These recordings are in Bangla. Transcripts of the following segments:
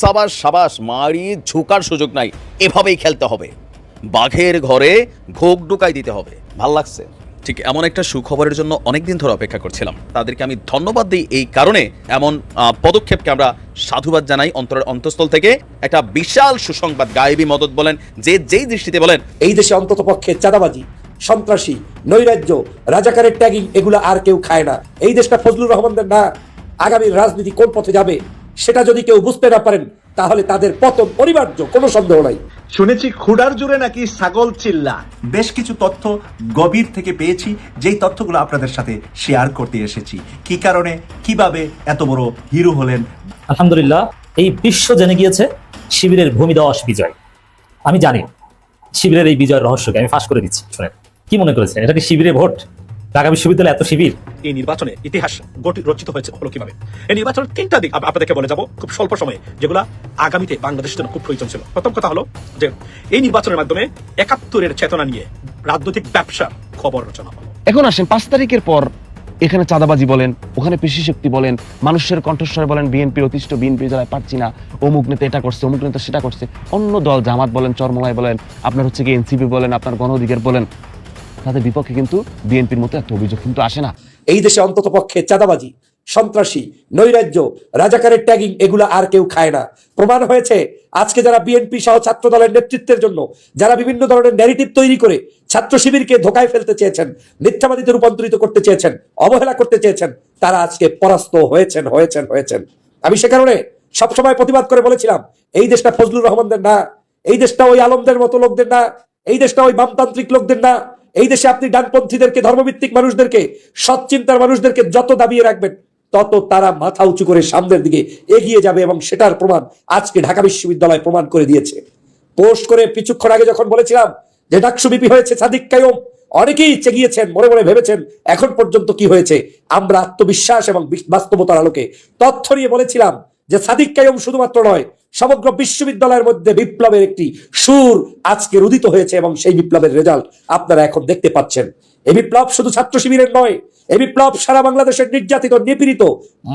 সাবাস সাবাস মারি ঝুকার সুযোগ নাই। এভাবেই খেলতে হবে। বাঘের ঘরে ঘোক ঢুকাই দিতে হবে। ভালো লাগছে। ঠিক এমন একটা সুখবরের জন্য অনেকদিন ধরে অপেক্ষা করছিলাম। তাদেরকে আমি ধন্যবাদ দিই এই কারণে এমন পদক্ষেপকে আমরা সাধুবাদ জানাই অন্তরের অন্তঃস্থল থেকে। একটা বিশাল সুসংবাদ গায়েবী মদত বলেন, যে যেই দৃষ্টিতে বলেন, এই দেশে অন্তত পক্ষে চাঁদাবাজি, সন্ত্রাসী, নৈরাজ্য, রাজাকারের ট্যাগিং, এগুলো আর কেউ খায় না। এই দেশটা ফজলুর রহমানদের না আগামীর রাজনীতি কোন পথে যাবে? সেটা যদি কেউ বুঝতে না পারেন তাহলে তাদের পতন অনিবার্য কোনো সন্দেহ নাই। শুনেছি খুডার জুড়ে নাকি ছাগল চিল্লা। বেশ কিছু তথ্য গভীর থেকে পেয়েছি যেই তথ্যগুলো আপনাদের সাথে শেয়ার করতে এসেছি। কি কারণে কীভাবে এত বড় হিরো হলেন? আলহামদুলিল্লাহ এই বিশ্ব জেনে গিয়েছে শিবিরের ভূমিদশ বিজয়। আমি জানি শিবিরের এই বিজয়ের রহস্যকে আমি ফাঁস করে দিচ্ছি শুনেন। কি মনে করেছেন? এটা কি শিবিরে ভোট? ঢাকা বিশ্ববিদ্যালয় এত শিবির? এই নির্বাচনে ইতিহাস রচিত হয়েছে হলো কীভাবে? এই নির্বাচনের তিনটা দিক আপনাদেরকে বলে যাব। খুব স্বল্প সময়ে যেগুলো আগামীতে বাংলাদেশের জন্য খুব প্রয়োজন ছিল। প্রথম কথা হলো যে এই নির্বাচনের মাধ্যমে একাত্তরের চেতনা নিয়ে রাজনৈতিক ব্যবসার খবর রচনা হলো। এখন আসেন পাঁচ তারিখের পর এখানে চাঁদাবাজি বলেন ওখানে পেশি শক্তি বলেন মানুষের কণ্ঠস্বরে বলেন বিএনপির অতিষ্ঠ বিএনপি জেলায় পারছি না অমুক নেতা এটা করছে অমুক নেতা সেটা করছে। অন্য দল জামাত বলেন চরমলাই বলেন আপনার হচ্ছে কি এনসিপি বলেন আপনার গণ অধিকার বলেন তাদের বিপক্ষে কিন্তু বিএনপির মতো এত অভিযোগ কিন্তু আসে না। এই দেশে অন্তত পক্ষে চাঁদাবাজি, সন্ত্রাসী, নৈরাজ্য, রাজাকারের ট্যাগিং এগুলো আর কেউ খায় না। প্রমাণ হয়েছে, আজকে যারা বিএনপি সহ ছাত্র দলের নেতৃত্বের জন্য, যারা বিভিন্ন ধরনের ন্যারেটিভ তৈরি করে ছাত্র শিবিরকে ধোকায় ফেলতে চেয়েছেন, মিথ্যাবাদীতে রূপান্তরিত করতে চেয়েছেন, অবহেলা করতে চেয়েছেন, তারা আজকে পরাস্ত হয়েছেন হয়েছেন হয়েছেন। আমি সে কারণে সবসময় প্রতিবাদ করে বলেছিলাম, এই দেশটা ফজলুর রহমানদের না, এই দেশটা ওই আলমদের মতো লোকদের না, এই দেশটা ওই বামতান্ত্রিক লোকদের না এই দেশে আপনি ডানপন্থীদেরকে, ধর্মভিত্তিক মানুষদেরকে সৎ চিন্তার মানুষদেরকে যত দাবিয়ে রাখবেন, তত তারা মাথা উঁচু করে সামনের দিকে এগিয়ে যাবে এবং সেটার প্রমাণ আজকে ঢাকা বিশ্ববিদ্যালয় প্রমাণ করে দিয়েছে। পোস্ট করে কিছুক্ষণ আগে যখন বলেছিলাম যে ডাকসু বিপি হয়েছে সাদিক কায়ুম, অনেকেই চেগিয়েছেন মনে মনে ভেবেছেন এখন পর্যন্ত কি হয়েছে, আমরা আত্মবিশ্বাস এবং বাস্তবতার আলোকে তথ্য নিয়ে বলেছিলাম যে সাদিক কায়ুম শুধুমাত্র নয় সমগ্র বিশ্ববিদ্যালয়ের মধ্যে বিপ্লবের একটি সুর আজকে উদিত হয়েছে এবং সেই বিপ্লবের রেজাল্ট আপনারা এখন দেখতে পাচ্ছেন। এই বিপ্লব শুধু ছাত্র শিবিরের নয় এই বিপ্লব সারা বাংলাদেশের নির্যাতিত, নিপীড়িত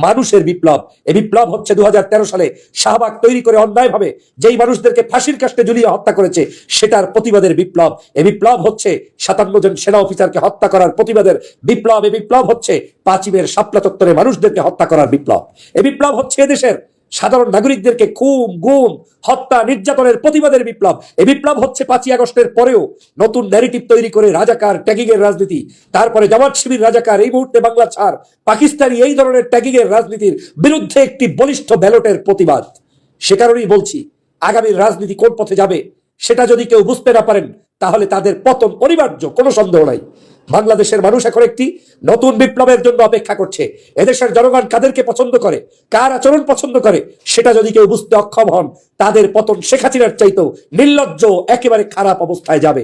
মানুষের বিপ্লব। এই বিপ্লব হচ্ছে দু হাজার তেরো সালে শাহবাগ তৈরি করে অন্যায়ভাবে যেই মানুষদেরকে ফাঁসির কাষ্টে ঝুলিয়ে হত্যা করেছে, সেটার প্রতিবাদের বিপ্লব। এই বিপ্লব হচ্ছে সাতান্ন জন সেনা অফিসারকে হত্যা করার প্রতিবাদের বিপ্লব। এই বিপ্লব হচ্ছে পাঁচিমের শাপলা চত্বরে মানুষদেরকে হত্যা করার বিপ্লব। এই বিপ্লব হচ্ছে এদেশের সাধারণ নাগরিকদেরকে খুম গুম, হত্যা, নির্যাতনের প্রতিবাদের বিপ্লব। এই বিপ্লব হচ্ছে পাঁচই আগস্টের পরেও নতুন ন্যারেটিভ তৈরি করে রাজাকার ট্যাগিং এর রাজনীতি। তারপরে জামাত শিবির রাজাকার এই মুহূর্তে বাংলা ছাড়। পাকিস্তানি এই ধরনের ট্যাগিং এর রাজনীতির বিরুদ্ধে একটি বলিষ্ঠ ব্যালটের প্রতিবাদ। সে কারণেই বলছি, আগামীর রাজনীতি কোন পথে যাবে, সেটা যদি কেউ বুঝতে না পারেন তাহলে তাদের পতন অনিবার্য, কোনো সন্দেহ নাই। বাংলাদেশের মানুষ এখন একটি নতুন বিপ্লবের জন্য অপেক্ষা করছে। এদেশের জনগণ কাদেরকে পছন্দ করে, কার আচরণ পছন্দ করে, সেটা যদি কেউ বুঝতে অক্ষম হন, তাদের পতন শেখ হাসিনার চাইতেও নির্লজ্জ, একেবারে খারাপ অবস্থায় যাবে।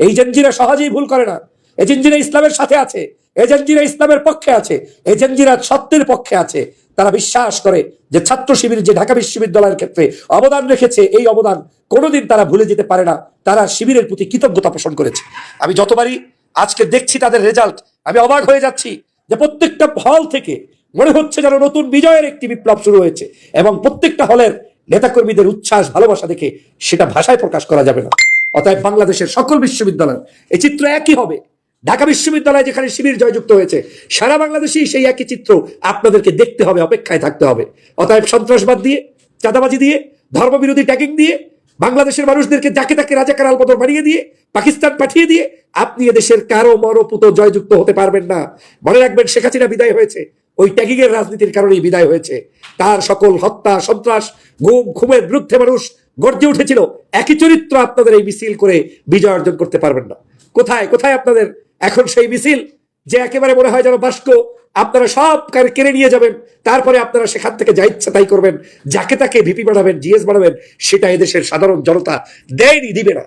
এই জেনজিরা সহজেই ভুল করে না। এই জেনজিরা ইসলামের সাথে আছে, এই জেনজিরা ইসলামের পক্ষে আছে, এই জেনজিরা সত্যের পক্ষে আছে। তারা বিশ্বাস করে যে ছাত্র শিবির, যে ঢাকা বিশ্ববিদ্যালয়ের ক্ষেত্রে অবদান রেখেছে, এই অবদান কোনোদিন তারা ভুলে যেতে পারে না। তারা শিবিরের প্রতি কৃতজ্ঞতা পোষণ করেছে। আমি যতবারই আজকে দেখছি তাদের রেজাল্ট, আমি অবাক হয়ে যাচ্ছি যে প্রত্যেকটা হল থেকে মনে হচ্ছে যেন নতুন বিজয়ের একটি বিপ্লব শুরু হয়েছে এবং প্রত্যেকটা হলের নেতাকর্মীদের উচ্ছ্বাস, ভালোবাসা দেখে সেটা ভাষায় প্রকাশ করা যাবে না। অতএব বাংলাদেশের সকল বিশ্ববিদ্যালয়, এই চিত্র একই হবে। ঢাকা বিশ্ববিদ্যালয় যেখানে শিবির জয়যুক্ত হয়েছে, সারা বাংলাদেশেই সেই একই চিত্র আপনাদেরকে দেখতে হবে, অপেক্ষায় থাকতে হবে। অতএব সন্ত্রাসবাদ দিয়ে, চাঁদাবাজি দিয়ে, ধর্মবিরোধী ট্যাগিং দিয়ে, বাংলাদেশের মানুষদেরকে যাকে তাকে রাজাকার আলবদর বানিয়ে দিয়ে, পাকিস্তান পাঠিয়ে দিয়ে, আপনি এদেশের কারও মরপুত জয়যুক্ত হতে পারবেন না। মনে রাখবেন, শেখ হাসিনা বিদায় হয়েছে। ওই ট্যাগিং এর রাজনীতির কারণেই বিদায় হয়েছে। তার সকল হত্যা, সন্ত্রাস ঘুম ঘুমের বিরুদ্ধে মানুষ গর্জে উঠেছিল। একই চরিত্র আপনাদের এই মিছিল করে বিজয় অর্জন করতে পারবেন না। কোথায় কোথায় আপনাদের এখন সেই মিছিল যে একেবারে মনে হয় যেন বাস্ক আপনারা সব কার- কেড়ে নিয়ে যাবেন, তারপরে আপনারা সেখান থেকে যা ইচ্ছা তাই করবেন, যাকে তাকে ভিপি বানাবেন, জিএস বানাবেন, সেটা এদেশের সাধারণ জনতা দেয়নি, দিবে না।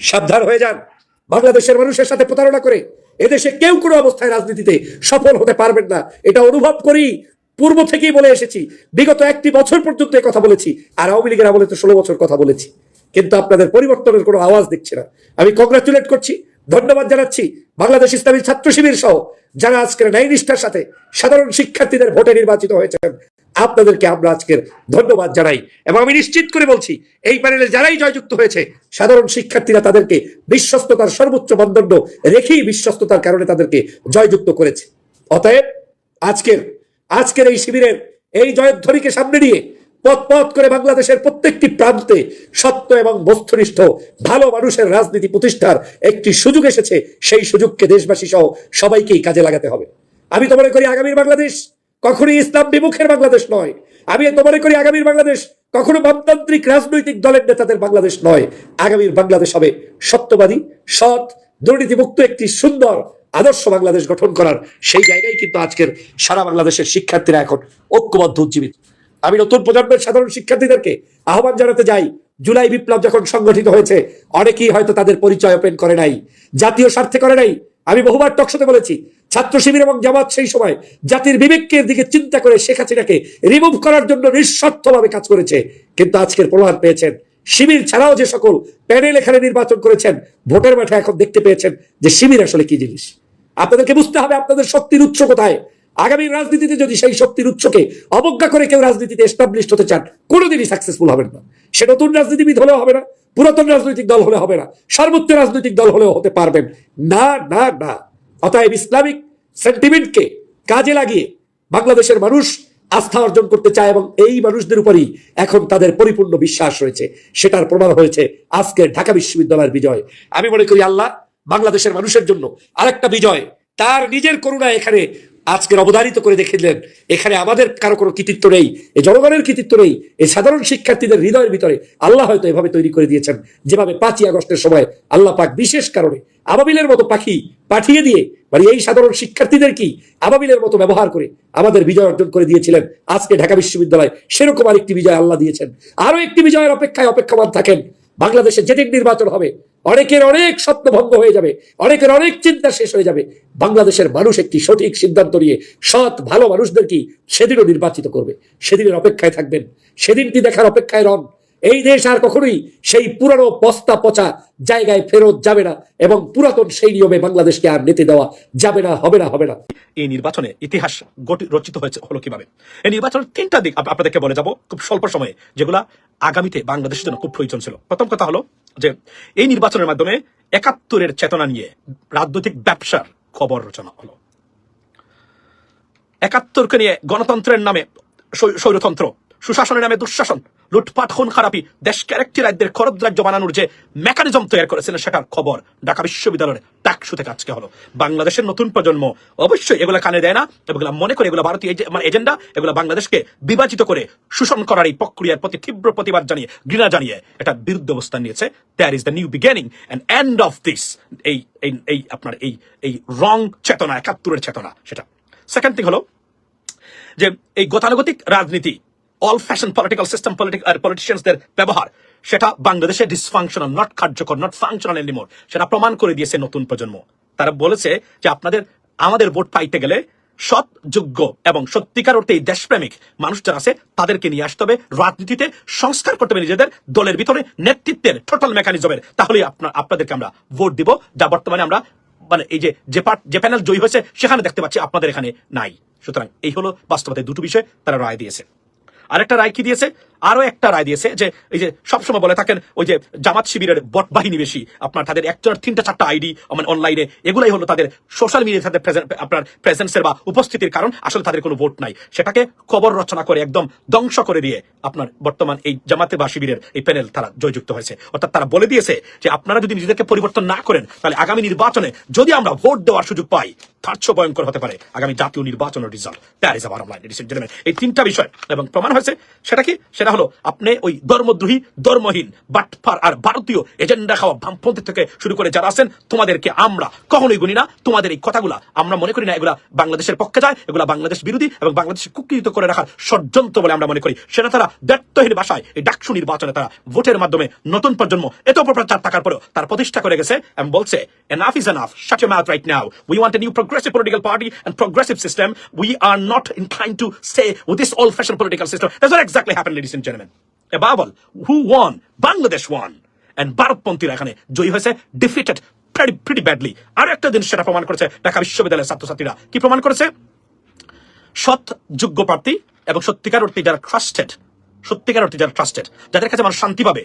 সাবধান হয়ে যান। বাংলাদেশের মানুষের সাথে প্রতারণা করে এদেশে কেউ কোনো অবস্থায় রাজনীতিতে সফল হতে পারবেন না। এটা অনুভব করি, পূর্ব থেকেই বলে এসেছি। বিগত একটি বছর পর্যন্ত কথা বলেছি, আর আওয়ামী লীগের আমলে তো ষোলো বছর কথা বলেছি। কিন্তু আপনাদের পরিবর্তনের কোনো আওয়াজ দেখছে না। আমি কংগ্রাচুলেট করছি ধন্যবাদ জানাচ্ছি বাংলাদেশ ইসলামী ছাত্র শিবির সহ যারা আজকের ন্যায় নিষ্ঠার সাথে সাধারণ শিক্ষার্থীদের ভোটে নির্বাচিত হয়েছেন। আপনাদেরকে আমরা আজকের ধন্যবাদ জানাই এবং আমি নিশ্চিত করে বলছি, এই প্যানেলে যারাই জয়যুক্ত হয়েছে, সাধারণ শিক্ষার্থীরা তাদেরকে বিশ্বস্ততার সর্বোচ্চ মানদণ্ড রেখেই বিশ্বস্ততার কারণে তাদেরকে জয়যুক্ত করেছে। অতএব আজকের আজকের এই শিবিরের এই জয়ধ্বনিকে সামনে নিয়ে পথ পথ করে বাংলাদেশের প্রত্যেকটি প্রান্তে সত্য এবং বস্তুনিষ্ঠ, ভালো মানুষের রাজনীতি প্রতিষ্ঠার একটি সুযোগ এসেছে, সেই সুযোগকে দেশবাসী সহ সবাইকেই কাজে লাগাতে হবে। আমি তো মনে করি আগামীর বাংলাদেশ কখনোই ইসলাম বিমুখের বাংলাদেশ নয়। আমি তো মনে করি আগামীর বাংলাদেশ কখনো বামতান্ত্রিক রাজনৈতিক দলের নেতাদের বাংলাদেশ নয়। আগামীর বাংলাদেশ হবে সত্যবাদী, সৎ, দুর্নীতিমুক্ত একটি সুন্দর, আদর্শ বাংলাদেশ গঠন করার সেই জায়গায় কিন্তু আজকের সারা বাংলাদেশের শিক্ষার্থীরা এখন ঐক্যবদ্ধ, উজ্জীবিত। আমি নতুন প্রজন্মের সাধারণ শিক্ষার্থীদেরকে আহ্বান জানাতে যাই, জুলাই বিপ্লব যখন সংগঠিত হয়েছে, অনেকেই হয়তো তাদের পরিচয় ওপেন করে নাই, জাতীয় স্বার্থে করে নাই। আমি বহুবার টকশোতে বলেছি, ছাত্র শিবির এবং জামাত সেই সময় জাতির বিবেকের দিকে চিন্তা করে শেখ হাসিনাকে রিমুভ করার জন্য নিঃস্বার্থভাবে কাজ করেছে, কিন্তু আজকের প্রমাণ পেয়েছেন। শিবির ছাড়াও যে সকল প্যানেল এখানে নির্বাচন করেছেন, ভোটের মাঠে এখন দেখতে পেয়েছেন যে শিবির আসলে কি জিনিস। আপনাদেরকে বুঝতে হবে আপনাদের শক্তির উৎস কোথায়। আগামী রাজনীতিতে যদি সেই শক্তির উৎসকে অবজ্ঞা করে কেউ রাজনীতিতে এস্টাবলিশ হতে চান, কোনোদিনই সাকসেসফুল হবেন না। সে নতুন রাজনীতিবিদ হলেও হবে না, পুরাতন রাজনৈতিক দল হলে হবে না, সর্বোচ্চ রাজনৈতিক দল হলেও হতে পারবেন। না না না। অতএব ইসলামিক সেন্টিমেন্টকে কাজে লাগিয়ে বাংলাদেশের মানুষ আস্থা অর্জন করতে চায় এবং এই মানুষদের উপরই এখন তাদের পরিপূর্ণ বিশ্বাস রয়েছে। সেটার প্রমাণ হয়েছে আজকের ঢাকা বিশ্ববিদ্যালয়ের বিজয়। আমি মনে করি আল্লাহ বাংলাদেশের মানুষের জন্য আরেকটা বিজয়, তার নিজের করুণা এখানে আজকের অবধারিত করে দেখে দিলেন এখানে আমাদের কারও কোনো কৃতিত্ব নেই এই জনগণের কৃতিত্ব নেই এই সাধারণ শিক্ষার্থীদের হৃদয়ের ভিতরে আল্লাহ হয়তো এভাবে তৈরি করে দিয়েছেন, যেভাবে পাঁচই আগস্টের সময় আল্লাহ পাক বিশেষ কারণে আবাবিলের মতো পাখি পাঠিয়ে দিয়ে মানে এই সাধারণ শিক্ষার্থীদের কি আবাবিলের মতো ব্যবহার করে আমাদের বিজয় অর্জন করে দিয়েছিলেন, আজকে ঢাকা বিশ্ববিদ্যালয় সেরকম আরেকটি বিজয় আল্লাহ দিয়েছেন। আরও একটি বিজয়ের অপেক্ষায় অপেক্ষমান থাকেন, বাংলাদেশে যেদিন নির্বাচন হবে অনেকের অনেক স্বপ্ন ভঙ্গ হয়ে যাবে, অনেকের অনেক চিন্তা শেষ হয়ে যাবে। বাংলাদেশের মানুষ একটি সঠিক সিদ্ধান্ত নিয়ে সৎ, ভালো মানুষদেরকে সেদিনও নির্বাচিত করবে। সেদিনের অপেক্ষায় থাকবেন। সেদিনটি দেখার অপেক্ষায় রন। এই দেশ আর কখনোই সেই পুরানো বস্তা পচা জায়গায় ফেরত যাবে না এবং পুরাতন সেই নিয়মে বাংলাদেশকে আর নিতে দেওয়া যাবে না, হবে না হবে না। এই নির্বাচনে ইতিহাস রচিত হয়েছে হলো কীভাবে? এই নির্বাচনের তিনটা দিক আপ- আপনাদেরকে বলে যাব খুব স্বল্প সময়ে, যেগুলা আগামীতে বাংলাদেশের জন্য খুব প্রয়োজন ছিল। প্রথম কথা হলো যে এই নির্বাচনের মাধ্যমে একাত্তরের চেতনা নিয়ে রাজনৈতিক ব্যবসার খবর রচনা হলো। একাত্তরকে নিয়ে গণতন্ত্রের নামে স্বৈ- স্বৈরতন্ত্র, সুশাসনের নামে দুঃশাসন, লুটপাট খুন খারাপি দেশকে আরেকটি রাজ্যের খরদ রাজ্য বানানোর যে মেকানিজম তৈরি করেছিলেন সেটার খবর ঢাকা বিশ্ববিদ্যালয়ের টাকশু থেকে আজকে হলো। বাংলাদেশের নতুন প্রজন্ম অবশ্যই এগুলো কানে দেয় না, এগুলো মনে করে এগুলো ভারতীয় মানে এজেন্ডা, এগুলো বাংলাদেশকে বিভাজিত করে শোষণ করার এই প্রক্রিয়ার প্রতি তীব্র প্রতিবাদ জানিয়ে, ঘৃণা জানিয়ে এটা বিরুদ্ধ অবস্থান নিয়েছে। There is the new beginning and end of this এই এই আপনার এই এই রং চেতনা, একাত্তরের চেতনা, সেটা। সেকেন্ড থিং হলো যে এই গতানুগতিক রাজনীতি অল ফ্যাশন পলিটিক্যাল সিস্টেম পলিটিশিয়ানসদের ব্যবহার, সেটা বাংলাদেশে ডিসফাংশনাল নট কার্যকর নট ফাংশনাল এনিমোর সেটা প্রমাণ করে দিয়েছে নতুন প্রজন্ম। তারা বলেছে যে আপনাদের, আমাদের ভোট পাইতে গেলে সৎ, যোগ্য এবং সত্যিকার অর্থে এই দেশপ্রেমিক মানুষ যারা আছে, তাদেরকে নিয়ে আসতে হবে রাজনীতিতে, সংস্কার করতে হবে নিজেদের দলের ভিতরে নেতৃত্বের টোটাল মেকানিজমের তাহলে আপনার আপনাদেরকে আমরা ভোট দিব, যা বর্তমানে আমরা মানে এই যে যে পার্ট যে প্যানেল জয়ী হয়েছে, সেখানে দেখতে পাচ্ছি আপনাদের এখানে নাই। সুতরাং এই হলো বাস্তবতায় দুটো বিষয় তারা রায় দিয়েছে। আরেকটা রায় কি দিয়েছে? আরও একটা রায় দিয়েছে যে, এই যে সবসময় বলে থাকেন, ওই যে জামাত শিবিরের বট বাহিনী বেশি আপনার তাদের একটা তিনটা চারটা আইডি মানে অনলাইনে এগুলাই হলো তাদের সোশ্যাল মিডিয়ায় তাদের আপনার প্রেজেন্সের বা উপস্থিতির কারণ, আসলে তাদের কোনো ভোট নাই। সেটাকে খবর রচনা করে একদম ধ্বংস করে দিয়ে আপনার বর্তমান এই জামাতে বা শিবিরের এই প্যানেল তারা জয়যুক্ত হয়েছে। অর্থাৎ তারা বলে দিয়েছে যে, আপনারা যদি নিজেদেরকে পরিবর্তন না করেন, তাহলে আগামী নির্বাচনে যদি আমরা ভোট দেওয়ার সুযোগ পাই, তার ভয়ঙ্কর হতে পারে আগামী জাতীয় নির্বাচনের রিজাল্ট দ্যাট ইজ এই তিনটা বিষয় এবং প্রমাণ হয়েছে, সেটা কি? সেটা হলো, আপনি ওই ধর্মদ্রোহী, ধর্মহীন বাটপার আর ভারতীয় এজেন্ডা খাওয়া বামপন্থী থেকে শুরু করে যারা আছেন, তোমাদেরকে আমরা কখনোই গুনি না। তোমাদের এই কথাগুলা আমরা মনে করি না, এগুলা বাংলাদেশের পক্ষে যায়, এগুলা বাংলাদেশ বিরোধী এবং বাংলাদেশকে কুকৃত করে রাখার ষড়যন্ত্র বলে আমরা মনে করি। সেটা তারা ব্যর্থহীন ভাষায়, এই ডাকসু নির্বাচনে তারা ভোটের মাধ্যমে নতুন প্রজন্ম এত অপপ্রচার থাকার পরেও তার প্রতিষ্ঠা করে গেছে এবং বলছে enough is enough shut your mouth right now we want a new progressive political party and progressive system. We are not inclined to stay with this old fashioned political system. That's what exactly happened, ladies and gentlemen, above all, who won? Bangladesh won. And ভারতপন্থীরা এখানে জয়ী হয়েছে ডিফিটেড pretty pretty badly. আর একটা জিনিস সেটা প্রমাণ করেছে ঢাকা বিশ্ববিদ্যালয়ের ছাত্রছাত্রীরা। কি প্রমাণ করেছে? সৎ, যোগ্য প্রার্থী এবং সত্যিকার অর্থে যারা ট্রাস্টেড সত্যিকার অর্থে যারা ট্রাস্টেড যাদের কাছে মানুষ শান্তি পাবে,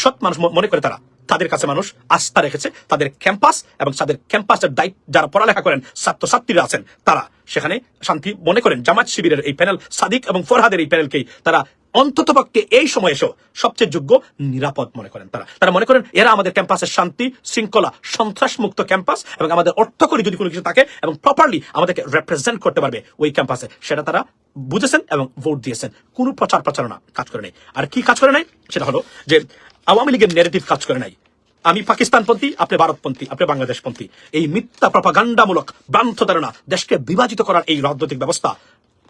সৎ মানুষ মনে করে তারা। তাদের কাছে মানুষ আস্থা রেখেছে, তাদের ক্যাম্পাস এবং তাদের ক্যাম্পাসের দায়িত্ব, যারা পড়ালেখা করেন, ছাত্রছাত্রীরা আছেন, তারা সেখানে শান্তি মনে করেন। জামাত শিবিরের এই প্যানেল সাদিক এবং ফরহাদের এই প্যানেলকেই তারা অন্ততপক্ষে এই সময় এসেও সবচেয়ে যোগ্য নিরাপদ মনে করেন তারা। তারা মনে করেন এরা আমাদের ক্যাম্পাসের শান্তি, শৃঙ্খলা সন্ত্রাস মুক্ত ক্যাম্পাস এবং আমাদের অর্থ করি যদি কোনো কিছু থাকে এবং প্রপারলি আমাদেরকে রেপ্রেজেন্ট করতে পারবে ওই ক্যাম্পাসে, সেটা তারা বুঝেছেন এবং ভোট দিয়েছেন। কোনো প্রচার প্রচারণা কাজ করে নাই। আর কি কাজ করে নাই? সেটা হলো যে আওয়ামী লীগের নেগেটিভ কাজ করে নাই আমি পাকিস্তানপন্থী আপনি ভারতপন্থী আপনি বাংলাদেশপন্থী এই মিথ্যা প্রপাগান্ডামূলক ভ্রান্ত ধারণা দেশকে বিভাজিত করার এই রাজনৈতিক ব্যবস্থা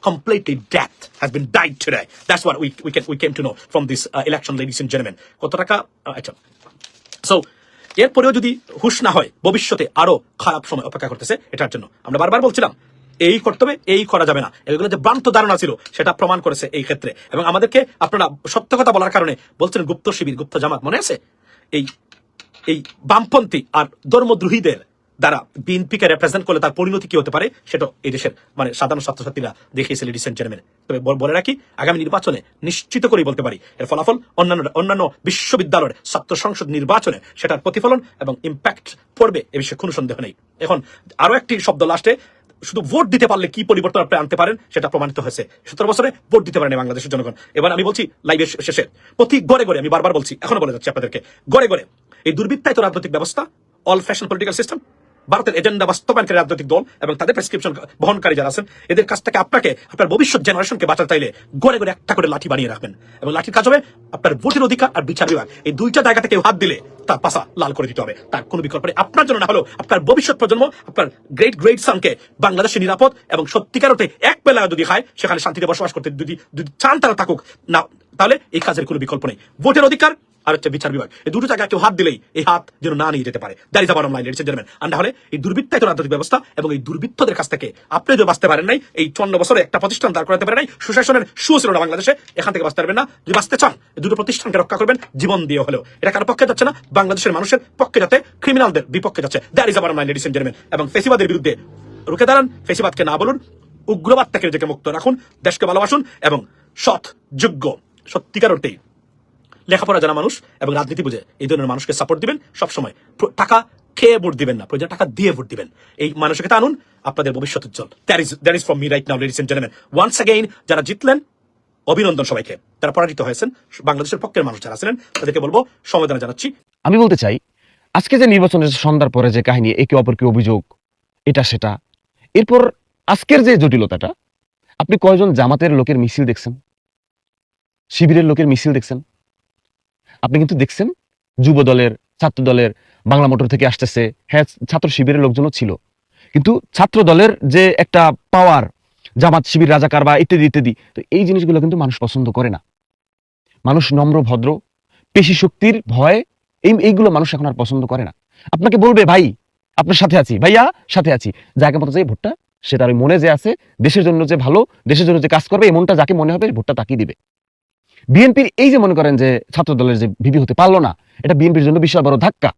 completely death has been died today. That's what we, we, can, we came to know from this uh, election, ladies and gentlemen. কত টাকা আচ্ছা সো এরপরেও যদি হুশ না হয় ভবিষ্যতে আরও খারাপ সময় অপেক্ষা করতেছে এটার জন্য আমরা বারবার বলছিলাম এই করতে হবে, এই করা যাবে না। এগুলো যে ভ্রান্ত ধারণা ছিল, সেটা প্রমাণ করেছে এই ক্ষেত্রে। এবং আমাদেরকে আপনারা সত্য কথা বলার কারণে বলছেন গুপ্ত শিবির, গুপ্ত জামাত, মনে আছে? এই এই বামপন্থী আর ধর্মদ্রোহীদের দ্বারা বিএনপিকে রিপ্রেজেন্ট করলে তার পরিণতি কি হতে পারে, সেটা এই দেশের মানে সাধারণ ছাত্রছাত্রীরা দেখিয়েছে লেডিস এন্ড জেন্টলম্যান তবে বলে রাখি, আগামী নির্বাচনে নিশ্চিত করেই বলতে পারি, এর ফলাফল অন্যান্য অন্যান্য বিশ্ববিদ্যালয়ের ছাত্র সংসদ নির্বাচনে সেটার প্রতিফলন এবং ইম্প্যাক্ট পড়বে, এ বিষয়ে কোনো সন্দেহ নেই। এখন আরও একটি শব্দ লাস্টে শুধু ভোট দিতে পারলে কি পরিবর্তন আপনি আনতে পারেন সেটা প্রমাণিত হয়েছে। সতেরো বছরে ভোট দিতে পারেন বাংলাদেশের জনগণ। এবার আমি বলছি লাইভের শেষে। প্রতি গড়ে গড়ে, আমি বারবার বলছি এখনও বলে যাচ্ছি আপনাদেরকে, গড়ে গড়ে। এই দুর্বৃত্তায়িত রাজনৈতিক ব্যবস্থা অল ফ্যাশন পলিটিক্যাল সিস্টেম ভারতের এজেন্ডা বাস্তবায়নকারী রাজনৈতিক দল এবং তাদের প্রেসক্রিপশন বহনকারী যারা আছেন, এদের কাছ থেকে আপনাকে, আপনার ভবিষ্যৎ জেনারেশনকে বাঁচাতে চাইলে গড়ে গড়ে একটা করে লাঠি বানিয়ে রাখবেন। এবং লাঠির কাজ হবে আপনার ভোটের অধিকার আর বিচার বিভাগ। এই দুইটা জায়গাতে কেউ হাত দিলে তার পাশা লাল করে দিতে হবে। তার কোনো বিকল্প নেই। আপনার জন্য না হলো আপনার ভবিষ্যৎ প্রজন্ম, আপনার গ্রেট গ্রেট সানকে বাংলাদেশের নিরাপদ এবং সত্যিকার অর্থে এক বেলা যদি খায়, সেখানে শান্তিতে বসবাস করতে যদি যদি চান তারা থাকুক। না, তাহলে এই কাজের কোনো বিকল্প নেই। ভোটের অধিকার আর হচ্ছে বিচার বিভাগ। এই দুটো জায়গায় কেউ হাত দিলেই এই হাত যেন না নিয়ে যেতে পারে। দ্যাট ইজ আবার লাইন লেডিস জেন্টলম্যান আর না হলে এই দুর্বৃত্তায়িত রাজনৈতিক ব্যবস্থা এবং এই দুর্বৃত্তদের কাছ থেকে আপনি যদি বাঁচতে পারেন নাই, এই চুয়ান্ন বছরে একটা প্রতিষ্ঠান দাঁড় করাতে পারেন নাই, সুশাসনের সু ছিল না বাংলাদেশে, এখান থেকে বাঁচতে পারবেন না। যদি বাঁচতে চান দুটো প্রতিষ্ঠানকে রক্ষা করবেন, জীবন দিয়ে হলেও। এটা কারও পক্ষে যাচ্ছে না, বাংলাদেশের মানুষের পক্ষে যাতে ক্রিমিনালদের বিপক্ষে যাচ্ছে। দ্যাট ইজ আবার লাইন লেডিস জেন্টলম্যান এবং ফেসিবাদের বিরুদ্ধে রুখে দাঁড়ান, ফেসিবাদকে না বলুন উগ্রবাদ থেকে নিজেকে মুক্ত রাখুন, দেশকে ভালোবাসুন এবং সৎ, যোগ্য, সত্যিকার অর্থেই লেখাপড়া জানা মানুষ এবং রাজনীতি বুঝে। এই ধরনের মানুষকে সাপোর্ট দিবেন সবসময়। টাকা খেয়ে ভোট দিবেন না, প্রয়োজন টাকা দিয়ে ভোট দিবেন। এই মানসিকতা আনুন, আপনাদের ভবিষ্যৎ উজ্জ্বল। That is that is from me right now ladies and gentleman once again যারা জিতলেন, অভিনন্দন সবাইকে। যারা পরাজিত হয়েছেন, বাংলাদেশের পক্ষের মানুষ যারা আছেন তাদেরকে বলব সমবেদনা জানাচ্ছি। আমি বলতে চাই, আজকে যে নির্বাচনের সন্ধ্যার পরে যে কাহিনী, একে অপরকে অভিযোগ, এটা সেটা। এরপর আজকের যে জটিলতাটা, আপনি কয়জন জামাতের লোকের মিছিল দেখছেন? শিবিরের লোকের মিছিল দেখছেন? আপনি কিন্তু দেখছেন যুব দলের, ছাত্র দলের, বাংলা মোটর থেকে আসতেছে হ্যাঁ ছাত্র শিবিরের লোকজনও ছিল। কিন্তু ছাত্র দলের যে একটা পাওয়ার জামাত শিবির, রাজাকার বা ইত্যাদি ইত্যাদি, তো এই জিনিসগুলো কিন্তু মানুষ পছন্দ করে না। মানুষ নম্র, ভদ্র, পেশি শক্তির ভয়, এই, এইগুলো মানুষ এখন আর পছন্দ করে না। আপনাকে বলবে, ভাই, আপনার সাথে আছি। ভাইয়া, সাথে আছি। যাকে মতো যে ভোটটা, সে তার মনে যে আছে, দেশের জন্য যে ভালো, দেশের জন্য যে কাজ করবে এই মনটা যাকে মনে হবে, ভোটটা তাকিয়ে দিবে। বিএনপির এই যে মনে করেন যে ছাত্র দলের যে ভিপি হতে পারল না, এটা বিএনপির জন্য বিশাল বড় ধাক্কা।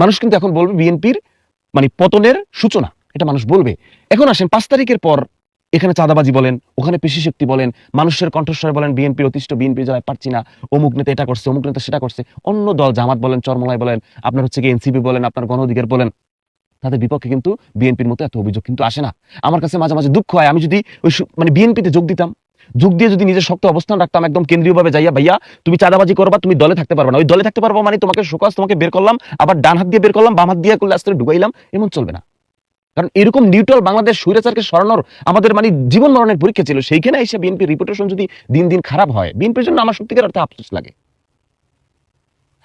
মানুষ কিন্তু এখন বলবে বিএনপির মানে পতনের সূচনা, এটা মানুষ বলবে। এখন আসেন, পাঁচ তারিখের পর এখানে চাঁদাবাজি বলেন, ওখানে পেশি শক্তি বলেন, মানুষের কণ্ঠস্বরে বলেন বিএনপির অতিষ্ঠ, বিএনপি জয় পারছি না, অমুক নেতা এটা করছে, অমুক নেতা সেটা করছে, অন্য দল, জামাত বলেন চরমলাই বলেন, আপনার হচ্ছে কি এনসিপি বলেন, আপনার গণ অধিকার বলেন, তাদের বিপক্ষে কিন্তু বিএনপির মতো এত অভিযোগ কিন্তু আসে না। আমার কাছে মাঝে মাঝে দুঃখ হয়, আমি যদি ওই মানে বিএনপিতে যোগ দিতাম যোগ দিয়ে যদি নিজের শক্ত অবস্থান রাখতাম, একদম কেন্দ্রীয়ভাবে যাইয়া ভাইয়া, তুমি চাঁদাবাজি করবা, তুমি দলে থাকতে পারবে না। ওই দলে থাকতে পারব মানে তোমাকে শোকাস, তোমাকে বের করলাম, আবার ডান হাত দিয়ে বের করলাম, বাম হাত দিয়ে করলে আস্তে ঢুকাইলাম, এমন চলবে না। কারণ এরকম নিউট্রাল বাংলাদেশ স্বৈরাচারকে সরানোর আমাদের মানে জীবন মরণের পরীক্ষা ছিল, সেইখানে এসে বিএনপির রিপুটেশন যদি দিন দিন খারাপ হয়, বিএনপির জন্য আমার সত্যিকার অর্থে আফসোস লাগে।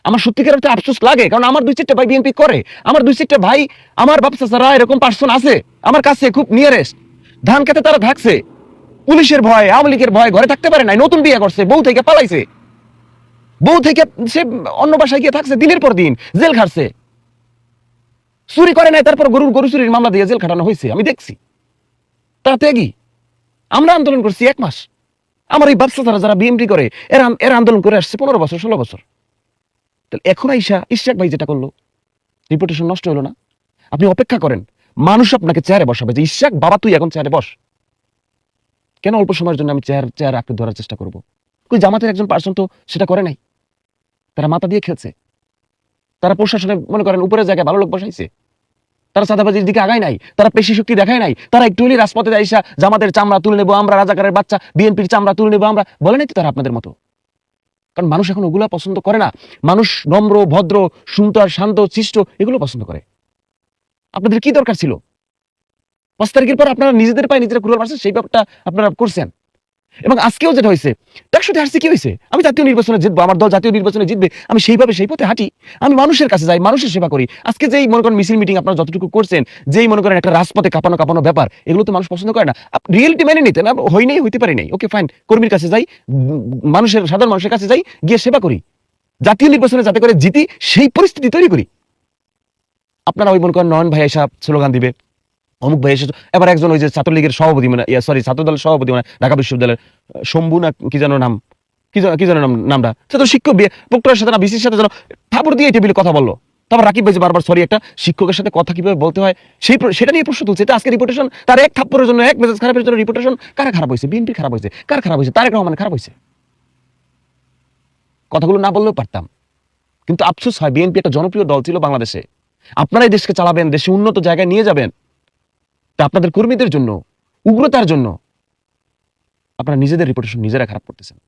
আমার সত্যিকার অর্থে আফসোস লাগে, কারণ আমার দুই চারটা ভাই বিএনপি করে, আমার দুই চারটা ভাই, আমার বাপসা সারা এরকম পার্সন আছে, আমার কাছে খুব নিয়ারেস্ট ধান খেতে তারা থাকছে পুলিশের ভয়, আওয়ামী লীগের ভয় ঘরে থাকতে পারে নাই, নতুন বিয়ে করছে, বউ থেকে পালাইছে। বউ থেকে সে অন্য বাসায় গিয়ে থাকছে, দিনের পর দিন, জেল খাটছে। চুরি করে নাই, তারপর গরুর গরু চুরির মামলা দিয়ে জেল খাটানো হয়েছে, আমি দেখছি। তারা ত্যাগী আমরা আন্দোলন করছি এক মাস। আমার এই বাচ্চা যারা যারা বিএমপি করে, এরা এরা আন্দোলন করে আসছে পনেরো বছর, ষোলো বছর। তাহলে এখন আইসা ইশাক ভাই যেটা করল রিপুটেশন নষ্ট হলো না। আপনি অপেক্ষা করেন, মানুষ আপনাকে চেয়ারে বসাবে যে ইশাক বাবা, তুই এখন চেয়ারে বস। কেন অল্প সময়ের জন্য আমি চেয়ার চেয়ার আঁকড়ে ধরার চেষ্টা করব? জামাতের একজন পার্সন তো সেটা করে নাই। তারা মাথা দিয়ে খেলছে। তারা প্রশাসনে মনে করেন উপরের জায়গায় ভালো লোক বসাইছে। তারা চাঁদাবাজির দিকে আগায় নাই, তারা পেশি শক্তি দেখায় নাই। তারা একটু হলেই রাজপথে আইসা জামাতের চামড়া তুলে নেব আমরা, রাজাকারের বাচ্চা, বিএনপির চামড়া তুলে নেব আমরা। বলে নাই তো তারা আপনাদের মতো? কারণ মানুষ এখন ওগুলা পছন্দ করে না। মানুষ নম্র, ভদ্র, সুন্দর, শান্ত শিষ্ট এগুলো পছন্দ করে। আপনাদের কি দরকার ছিল? পাঁচ তারিখের পর আপনারা নিজেদের পায়ে নিজেরা কুড়াল মারছেন, সেই ব্যাপারটা আপনারা করছেন। এবং আজকেও যেটা হয়েছে একশোতে হারছে কি হয়েছে? আমি জাতীয় নির্বাচনে জিতবো, আমার দল জাতীয় নির্বাচনে জিতবে, আমি সেইভাবে সেই পথে হাঁটি। আমি মানুষের কাছে যাই, মানুষের সেবা করি। আজকে যেই মনে করেন মিছিল মিটিং আপনারা যতটুকু করছেন, যেই মনে করেন একটা রাজপথে কাঁপানো কাঁপানো ব্যাপার, এগুলো তো মানুষ পছন্দ করে না। রিয়েলিটি মেনে নিতে না হয় নাই হইতে পারি নাই। ওকে ফাইন কর্মীর কাছে যাই, মানুষের, সাধারণ মানুষের কাছে যাই, গিয়ে সেবা করি। জাতীয় নির্বাচনে যাতে করে জিতি, সেই পরিস্থিতি তৈরি করি। আপনারা ওই মনে করেন নয়ন ভাই এসব স্লোগান দিবে। অমুক ভাই এসে এবার একজন ওই যে ছাত্রলীগের সভাপতি মানে সরি ছাত্র দলের সভাপতি মানে ঢাকা বিশ্ববিদ্যালয়ের শম্ভু না কি যেন নাম? কি যেন কি যেন নাম, নামটা? সে তো শিক্ষক বিয়ে প্রক্টরের সাথে না, বিসির সাথে যেন থাপড় দিয়ে টেবিলে কথা বলল। তারপর রাকিব ভাই বারবার সরি একটা শিক্ষকের সাথে কথা কীভাবে বলতে হয়, সেই সেটা নিয়ে প্রশ্ন তুলছে। এটা আজকে রিপোর্টেশন তার এক থাপ্পড়ের জন্য, এক মেজাজ খারাপের জন্য রিপোর্টেশন কারা খারাপ হয়েছে? বিএনপি খারাপ হয়েছে। কার খারাপ হয়েছে? তারেক রহমান খারাপ হয়েছে। কথাগুলো না বললেও পারতাম। কিন্তু আফসোস হয় বিএনপি একটা জনপ্রিয় দল ছিল বাংলাদেশে। আপনারাই দেশকে চালাবেন, দেশে উন্নত জায়গায় নিয়ে যাবেন। তা আপনাদের কর্মীদের জন্য উগ্রতার জন্য। আপনারা নিজেদের রিপুটেশন নিজেরা খারাপ করতেছেন।